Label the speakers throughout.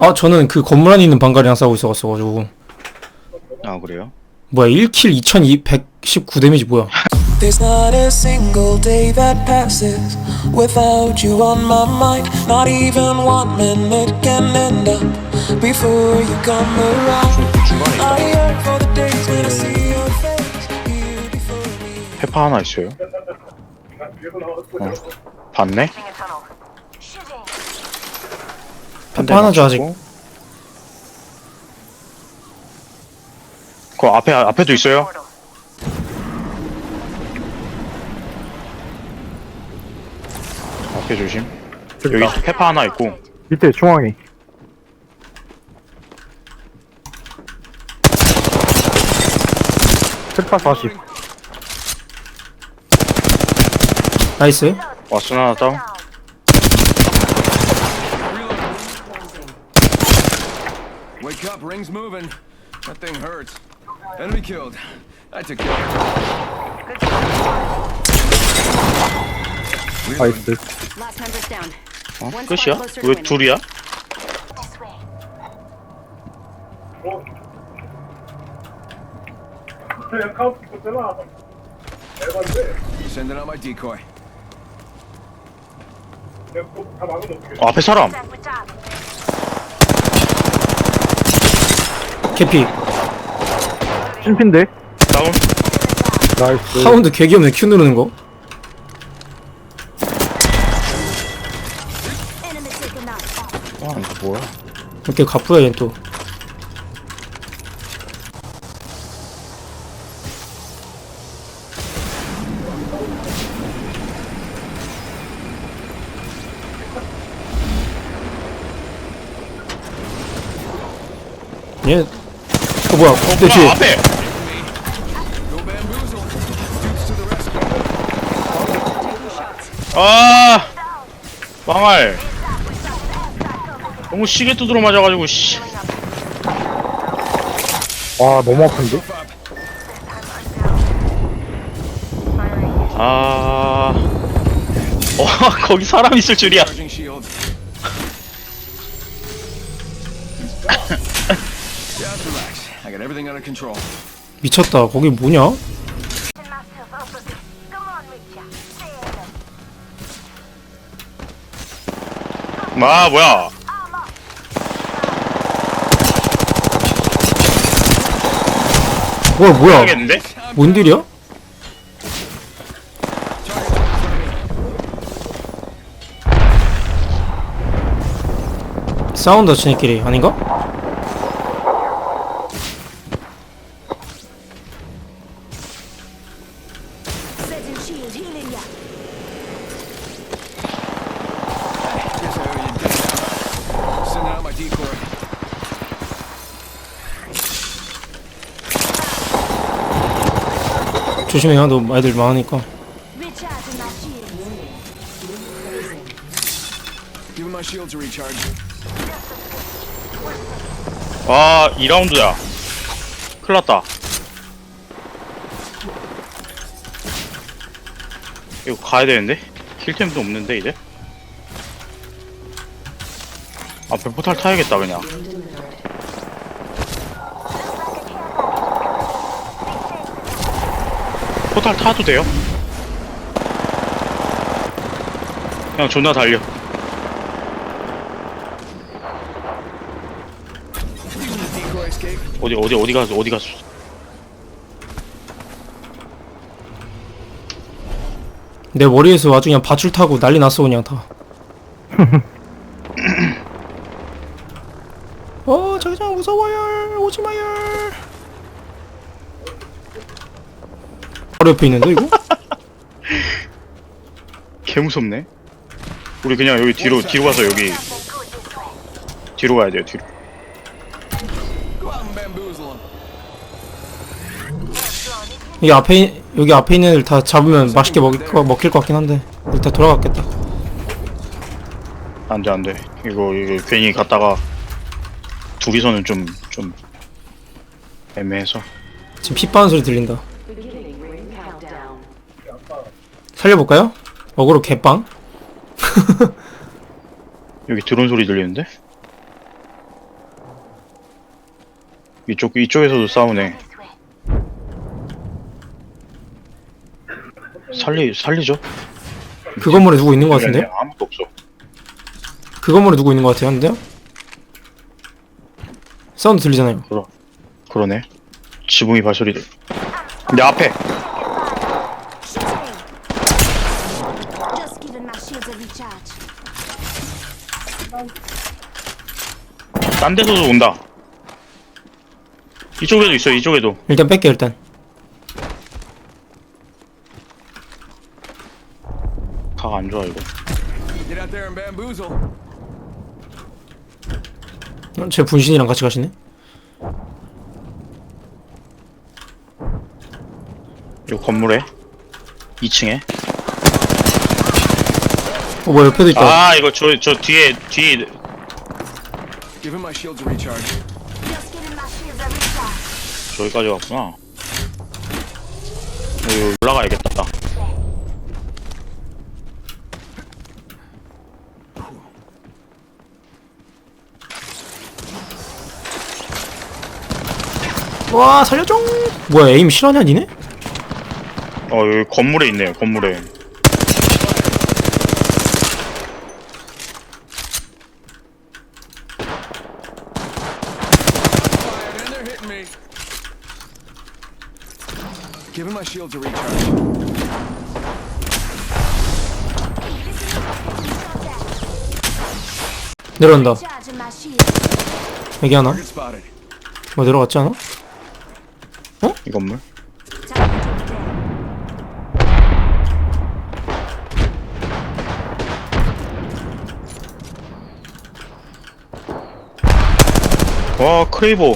Speaker 1: 아 저는 그 건물 안에 있는 방갈이랑 싸우고 있어가지고
Speaker 2: 아 그래요?
Speaker 1: 뭐야 1킬 2219 데미지 뭐야
Speaker 3: There's not a single day that passes without you on my mind. Not even one minute can end up before you come around. I yearn for the days when I see your face here before me.
Speaker 2: 페파 하나 있어요. 어. 봤네?
Speaker 1: 페파 하나죠 아직
Speaker 2: 그 앞에 앞에도 있어요. 앞에 조심. 여기 페파 하나 있고
Speaker 4: 밑에 중앙에 페파 40
Speaker 1: 나이스
Speaker 2: 왓슨 하나 다운.
Speaker 5: Wake up, ring's moving. That thing hurts. Enemy killed. I took care of
Speaker 4: 나이스
Speaker 6: Last member's down.
Speaker 2: 어?
Speaker 6: One
Speaker 2: 끝이야?
Speaker 6: squad closer to
Speaker 2: 왜
Speaker 6: winning.
Speaker 2: 둘이야?
Speaker 5: it. Sending out my decoy.
Speaker 2: 어, 앞에 사람.
Speaker 1: 캐피
Speaker 4: 찐핀데
Speaker 2: 다운.
Speaker 4: 나이스
Speaker 1: 하운드 개귀엽네 Q 누르는 거
Speaker 6: Enemy taken out.
Speaker 2: 와 이거 뭐야?
Speaker 1: 이렇게 가쁘야 얘또 얘, 어 뭐야? 내
Speaker 2: 뭐야
Speaker 1: 뒤에
Speaker 2: 앞에. 아 망할. 너무 시계 두드러 맞아가지고 씨.
Speaker 4: 와 너무 아픈데
Speaker 2: 아. 어 거기 사람 있을 줄이야.
Speaker 5: Charging shield. Just relax. I got everything under control.
Speaker 1: 미쳤다. 거기 뭐냐?
Speaker 2: 아 뭐야?
Speaker 1: 뭐야 뭐야?
Speaker 2: 하겠는데?
Speaker 1: 뭔 딜이야? 싸운다 지네끼리 아닌가? 조심해요. 너 애들 많으니까.
Speaker 2: 와 2라운드야. 큰일났다. 이거 가야 되는데? 힐템도 없는데 이제? 앞에 포탈 타야겠다 그냥. 포탈 타도 돼요? 그냥 존나 달려. 어디 어디 어디 가서 어디 갔어?
Speaker 1: 내 머리에서 아주 그냥 밧줄 타고 난리 났어 그냥 다. 어 자기장 무서워요. 오지 마요. 바로 옆에 있는데 이거?
Speaker 2: 개 무섭네. 우리 그냥 여기 뒤로 뒤로 가서 여기 뒤로 가야 돼요 뒤로.
Speaker 1: 여기 앞에 있- 여기 앞에 있는 애들 다 잡으면 맛있게 거 먹힐 것 같긴 한데 일단 돌아갔겠다.
Speaker 2: 안돼 안돼. 이거 이거 괜히 갔다가 둘이서는 좀 좀 애매해서.
Speaker 1: 지금 피 빠는 소리 들린다. 살려볼까요? 어그로 개빵?
Speaker 2: 여기 드론 소리 들리는데? 이쪽 이쪽에서도 싸우네. 살리 살리죠?
Speaker 1: 그 건물에 누구 있는 것 같은데요?
Speaker 2: 아무도 없어.
Speaker 1: 그 건물에 누구 있는 것 같아요 근데요? 사운드 들리잖아요
Speaker 2: 그러 그러네. 지붕이 발소리. 내 앞에
Speaker 6: Shooting! Just giving my shields a recharge.
Speaker 2: 딴 데서도 온다. 이쪽에도 있어. 이쪽에도.
Speaker 1: 일단 뺄게 일단
Speaker 2: 각 안 좋아 이거.
Speaker 5: Get out there and bamboozle.
Speaker 1: 어, 제 분신이랑 같이 가시네
Speaker 2: 이 건물에 2층에.
Speaker 1: 어 뭐야 옆에도 있다
Speaker 2: 아 이거 저 저 뒤에 뒤에
Speaker 5: Give him my shields a recharge.
Speaker 6: Just giving my shields a recharge.
Speaker 2: 저기까지 왔구나. 여기 올라가야겠다.
Speaker 1: 와 살려줘 뭐야 에임 실화냐 니네?
Speaker 2: 어 여기 건물에 있네요. 건물에.
Speaker 5: Fired and they're hitting me. Give him my shields a recharge.
Speaker 1: 내려온다
Speaker 6: Charging my shield.
Speaker 1: 여기 하나
Speaker 5: Target spotted.
Speaker 1: 뭐 내려갔지 않아?
Speaker 2: 이 건물.
Speaker 6: Time to down.
Speaker 2: 와 크레이버.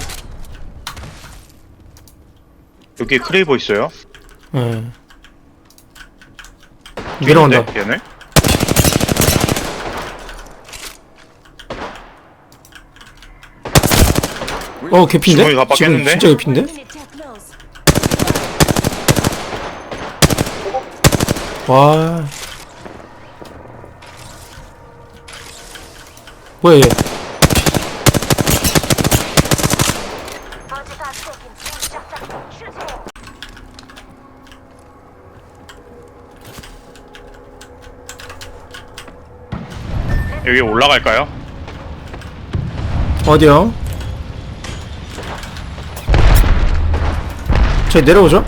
Speaker 2: 여기 크레이버 있어요?
Speaker 1: 예 내려온다
Speaker 2: 있는데, 얘네?
Speaker 1: 어 개피인데?
Speaker 2: 깜빡했는데?
Speaker 1: 진짜 개피인데? 와 뭐야 얘
Speaker 2: 여기 올라갈까요?
Speaker 1: 어디요? 저희 내려오죠?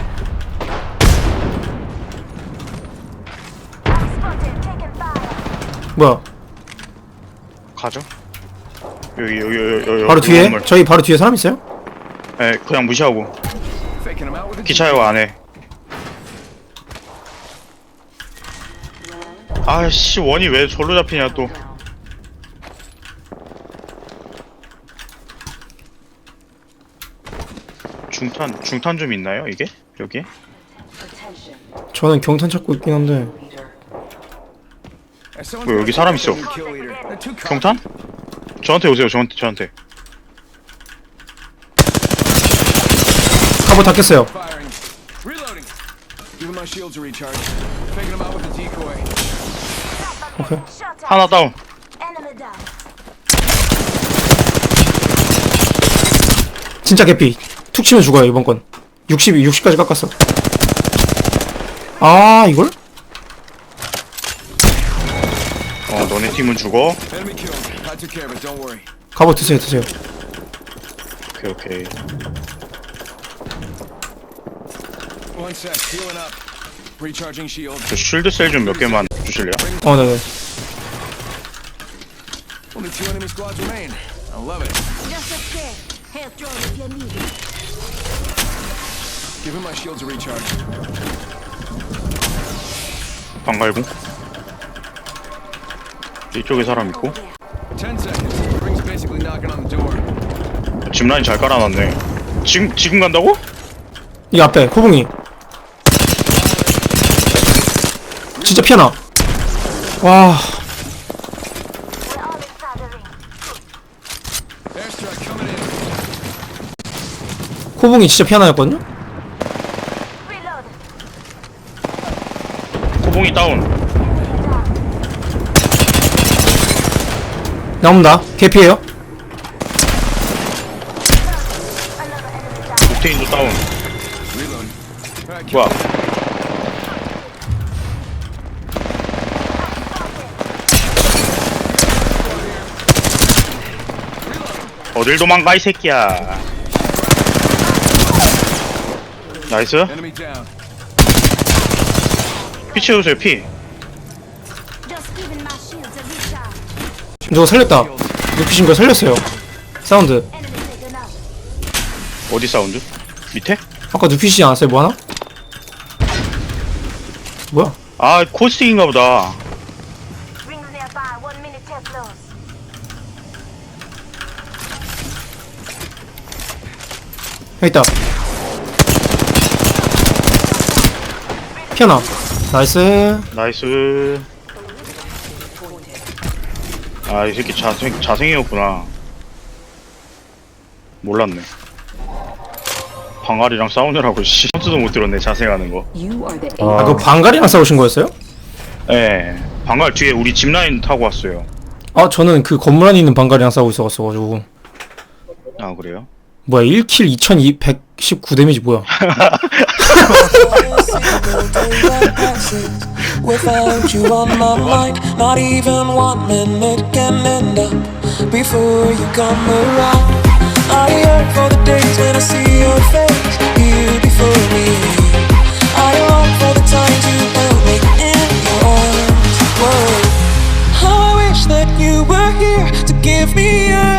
Speaker 1: 뭐야
Speaker 2: 가죠. 여기 여기 여기 여기
Speaker 1: 바로
Speaker 2: 여기
Speaker 1: 뒤에?
Speaker 2: 건물.
Speaker 1: 저희 바로 뒤에 사람 있어요?
Speaker 2: 네, 그냥 무시하고 기차역 안에. 아씨 원이 왜 절로 잡히냐 또. 중탄 중탄 좀 있나요 이게 여기?
Speaker 1: 저는 경탄 찾고 있긴 한데
Speaker 2: 뭐, 여기 사람 있어. 경탄? 저한테 오세요 저한테 저한테.
Speaker 1: 갑옷 다 깼어요. 오케이.
Speaker 2: 하나 다운.
Speaker 1: 진짜 개피 툭 치면 죽어요 이번 건 60, 60까지 깎았어 아 이걸?
Speaker 2: 어 너네 팀은 죽어.
Speaker 5: Enemy killed. I took care of it. Don't worry.
Speaker 1: 갑옷 드세요 드세요
Speaker 2: 오케이 오케이.
Speaker 5: One sec. Healing up. Recharging shield.
Speaker 2: 저 쉴드 셀 좀 몇 개만 주실래요?
Speaker 1: 어 네네
Speaker 5: Only two enemy squads remain. I love it.
Speaker 6: Just a sec. Health drone if you need it.
Speaker 5: Give him my shields a recharge.
Speaker 2: 방갈고. 이쪽에 사람 있고.
Speaker 6: Over there.
Speaker 5: Ten seconds. The ring's basically knocking on the door.
Speaker 2: 짚라인 잘 깔아놨네. 지금 지금 간다고?
Speaker 1: 이 앞에 호봉이 진짜 피하나 와.
Speaker 5: Airstrike coming in.
Speaker 1: 호봉이 진짜 피하나였거든요?
Speaker 6: Reload.
Speaker 2: 호봉이 다운.
Speaker 1: 나옵니다 개피에요
Speaker 6: Another
Speaker 2: 옥테인도 다운. 뭐야? 어딜 도망가 이 새끼야. 나이스.
Speaker 5: enemy down.
Speaker 2: 피 채우세요 피.
Speaker 6: Just giving my shields a recharge.
Speaker 1: 누가 살렸다 눕히신 거 살렸어요 사운드
Speaker 6: Enemy taken out.
Speaker 2: 어디 사운드? 밑에?
Speaker 1: 아까 눕히시지 않았어요 뭐 하나? 뭐야
Speaker 2: 아 코스팅인가 보다.
Speaker 6: Rings nearby. One minute till close.
Speaker 1: 여기 있다 피하나 나이스
Speaker 2: 나이스. 아 이 새끼 자생 자생이었구나. 몰랐네. 방아리랑 싸우느라고 씨 한수도 못 들었네 자생하는 거.
Speaker 7: You are the
Speaker 1: 아
Speaker 4: 아,
Speaker 1: 그거 방갈이랑 싸우신 거였어요?
Speaker 2: 예. 방갈 뒤에 우리 짚라인 타고 왔어요.
Speaker 1: 아 저는 그 건물 안에 있는 방갈이랑 싸우고 있어가지고
Speaker 2: 아 그래요?
Speaker 1: 뭐야 1킬 2219 데미지 뭐야
Speaker 3: Without you on my mind Not even one minute can end up Before you come around. I yearn for the days when I see your face Here before me. I long for the times you held me in your arms. Whoa. How I wish that you were here To give me a